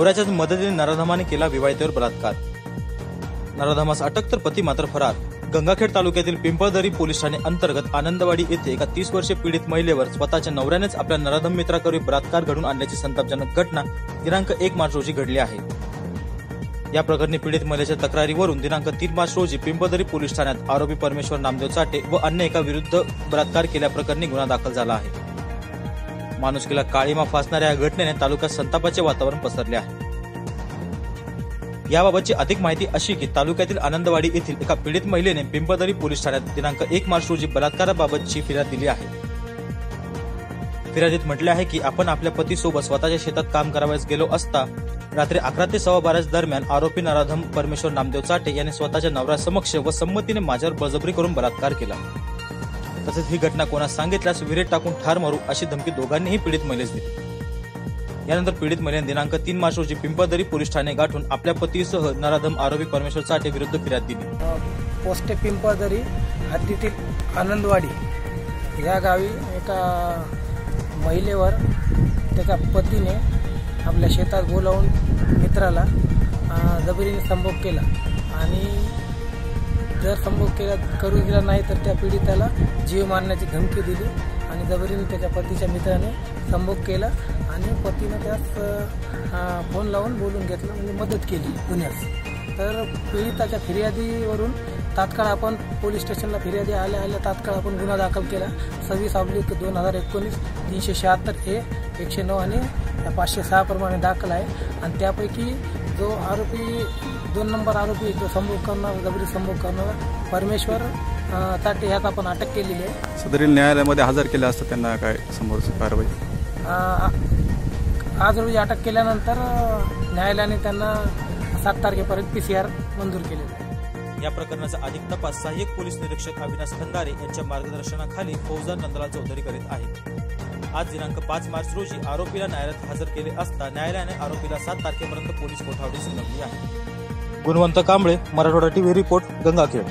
नवऱ्याच्याच मदतीने नराधमाने केला विवाहितेवर बलात्कार. नराधमास अटक तर पती मात्र फरार. गंगाखेड तालुक्यातील पिंपळदरी पोलीस ठाणे अंतर्गत आनंदवाडी येथे एका तीस वर्षे पीडित महिलेवर स्वतःच्या नवऱ्यानेच आपल्या नराधम मित्राकडे बलात्कार घडून आणल्याची संतापजनक घटना दिनांक एक मार्च रोजी घडली आहे. या प्रकरणी पीडित महिलेच्या तक्रारीवरून दिनांक तीन मार्च रोजी पिंपळदरी पोलीस ठाण्यात आरोपी परमेश्वर नामदेव चाटे व अन्य एका विरुद्ध बलात्कार केल्याप्रकरणी गुन्हा दाखल झाला आहे. माणुसकीला काळीमा फासणाऱ्या या घटनेने तालुक्यात संतापाचे वातावरण पसरले आहे. याबाबतची अधिक माहिती अशी की तालुक्यातील आनंदवाडी येथील एका पीडित महिलेने पिंपदरी पोलीस ठाण्यात दिनांक एक मार्च रोजी बलात्काराबाबतची फिर्याद दिली आहे. फिर्यादीत म्हटले आहे की आपण आपल्या पतीसोबत स्वतःच्या शेतात काम करावयास गेलो असता रात्री अकरा ते सव्वा बाराच दरम्यान आरोपी नराधम परमेश्वर नामदेव चाटे यांनी स्वतःच्या नवऱ्यासमक्ष व संमतीने माझ्यावर बळजबरी करून बलात्कार केला. तसेच ही घटना कोणास सांगितल्यास विहिरीत टाकून ठार मारू अशी धमकी दोघांनीही पीडित महिलेस दिली. यानंतर पीडित महिलेने दिनांक तीन मार्च रोजी पिंपळदरी पोलीस ठाणे गाठून आपल्या पतीसह नराधम आरोपी परमेश्वर साठे विरुद्ध फिर्याद दिली. पोस्टे पिंपळदरी हद्दीतील आनंदवाडी या गावी एका महिलेवर त्याच्या पतीने आपल्या शेतात बोलावून मित्राला जबरीने संभोग केला आणि जर संभोग केला करू दिला नाही तर त्या पीडिताला जीव मारण्याची धमकी दिली. आणि जबरीने त्याच्या पतीच्या मित्राने संभोग केला आणि पतीनं त्यास फोन लावून बोलून घेतलं म्हणजे मदत केली पुण्यास. तर पीडिताच्या फिर्यादीवरून तात्काळ आपण पोलीस स्टेशनला फिर्यादी आल्या आल्या तात्काळ आपण गुन्हा दाखल केला. सव्वीस ऑब्लिक दोन हजार एकोणीस तीनशे शहात्तर हे एकशे नऊ आणि पाचशे सहा प्रमाणे दाखल आहे. आणि त्यापैकी जो आरोपी दोन नंबर आरोपी जो संभोग करणार जबरी संभोग करणार. परमेश्वर ताटे ह्यात आपण अटक केलेली आहे. सदरील न्यायालयामध्ये हजर केलं असतं त्यांना काय समोरची कारवाई? आज रोजी अटक केल्यानंतर न्यायालयाने त्यांना सात तारखेपर्यंत पी सी आर मंजूर केलेला आहे. या प्रकरणाचा अधिक तपास सहाय्यक पोलीस निरीक्षक अविनाश खंदारे यांच्या मार्गदर्शनाखाली फौजदार नंदलाल चौधरी करीत आहेत. आज दिनांक पाच मार्च रोजी आरोपीला न्यायालयात हजर केले असता न्यायालयाने आरोपीला सात तारखेपर्यंत पोलीस कोठावडी सुनावली आहे. Gunwant Kamble Marathwada TV report Gangakhed.